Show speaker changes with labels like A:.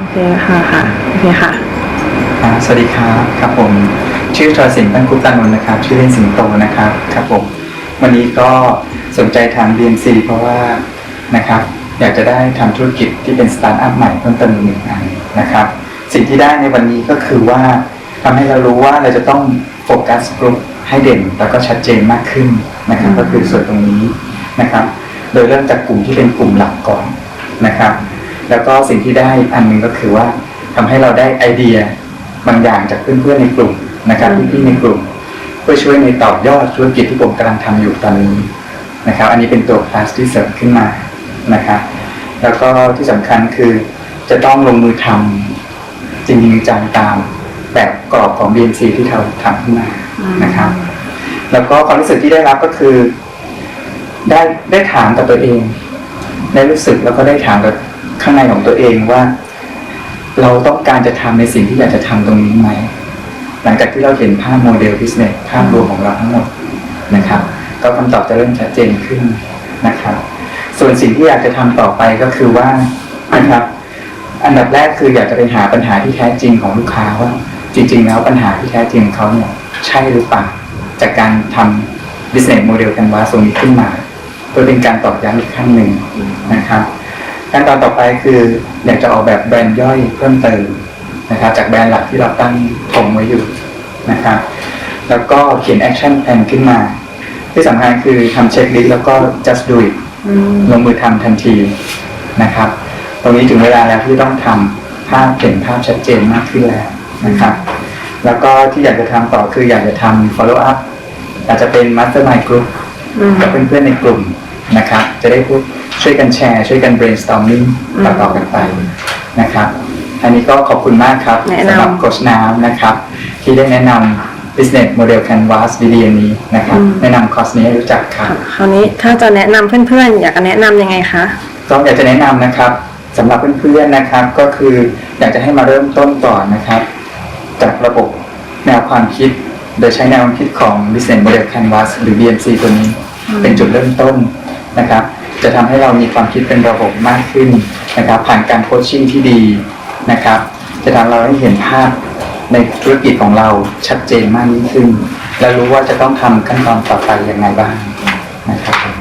A: โอเคค่ะค่ะโอเคค่ะ
B: อ่าสวัสดีครับครับผมชื่อชรสิงห์ตั้งคุปตานนท์นะครับ ชื่อเล่นสิงโตนะครับครับผมวันนี้ก็สนใจทาง BNC เพราะว่านะครับอยากจะได้ทำธุรกิจที่เป็นสตาร์ทอัพใหม่เพิ่มเติมอีกหนึ่งอันนะครับ สิ่งที่ได้ในวันนี้ก็คือว่าทำให้เรารู้ว่าเราจะต้องโฟกัสกลุ่มให้เด่นแล้วก็ชัดเจนมากขึ้นนะครับก็คือส่วนตรงนี้นะครับ โดยเริ่มจากกลุ่มที่เป็นกลุ่มหลักก่อนนะครับ แล้วก็สิ่งที่ได้อีกอันหนึ่งก็คือว่าทำให้เราได้ไอเดียบางอย่างจากเพื่อนๆในกลุ่มนะครับพี่ๆในกลุ่ม เพื่อช่วยในต่อยอดธุรกิจที่ผมกำลังทำอยู่ตอนนี้นะครับ อันนี้เป็นตัวคลาสที่เสริมขึ้นมานะครับแล้วก็ที่สำคัญคือจะต้องลงมือทำจริงๆจังตามแบบกรอบของ BNC ที่เราทำขึ้นมานะครับ แล้วก็ความรู้สึกที่ได้รับก็คือ ได้ได้ถามกับตัวเอง ได้รู้สึกแล้วก็ได้ถามกับ ข้างในของตัวเองว่า เราต้องการจะทำในสิ่งที่อยากจะทำตรงนี้ไหมหลังจากที่เราเห็นภาพโมเดล business ภาพรวมของเราทั้งหมดนะครับ ก็คำตอบจะเริ่มชัดเจนขึ้นนะครับ ส่วนสิ่งที่อยากจะทำต่อไปก็คือว่านะครับ อันดับแรกคืออยากจะไปหาปัญหาที่แท้จริงของลูกค้าว่า จริง ๆ แล้วปัญหาที่แท้จริงเขาเนี่ยใช่หรือเปล่าจากการทำ business model canvas ตรงนี้ขึ้นมาเพื่อเป็นการตอกย้ำอีกขั้นหนึ่งนะครับ ขั้นตอนต่อไปคืออยากจะออกแบบแบรนด์ย่อยเพิ่มเติมนะครับจากแบรนด์หลักที่เราตั้งธงไว้อยู่นะครับแล้วก็เขียน action plan ขึ้นมา ที่สำคัญคือทำเช็คลิสต์แล้วก็ just do it
A: อืม
B: ลงมือทำทันทีนะครับ ตรงนี้ถึงเวลาแล้วที่ต้องทำภาพเห็นภาพชัดเจนมากขึ้นแล้วนะครับ แล้วก็ที่อยากจะทำต่อคืออยากจะทำ follow up อาจจะเป็น mastermind group
A: อืม
B: กับเพื่อนๆในกลุ่มนะครับ จะได้พูด ช่วยกันแชร์ ช่วยกัน brainstorming
A: อืม
B: ต่อๆกันไปนะครับ อันนี้ก็ขอบคุณมากครับ
A: แนะนำ
B: สำหรับโคชน้ำนะครับ ที่ได้แนะนำ business model canvas ดีๆอันนี้นะครับ แนะนำคอร์สนี้ให้รู้จักครับ
A: ค่ะคราวนี้ถ้าจะแนะนำเพื่อนๆ อยากจะแนะนำยังไงคะ
B: ก็อยากจะแนะนำนะครับสำหรับเพื่อนๆนะครับ ก็คืออยากจะให้มาเริ่มต้นก่อนนะครับ จากระบบแนวความคิด โดยใช้แนวความคิดของ Business Model Canvas หรือ BMC ตัวนี้ เป็นจุดเริ่มต้นนะครับ จะทำให้เรามีความคิดเป็นระบบมากขึ้นนะครับ ผ่านการโคชชิ่งที่ดีนะครับ จะทำเราให้เห็นภาพในธุรกิจของเราชัดเจนมากยิ่งขึ้น และรู้ว่าจะต้องทำขั้นตอนต่อไปยังไงบ้างนะครับ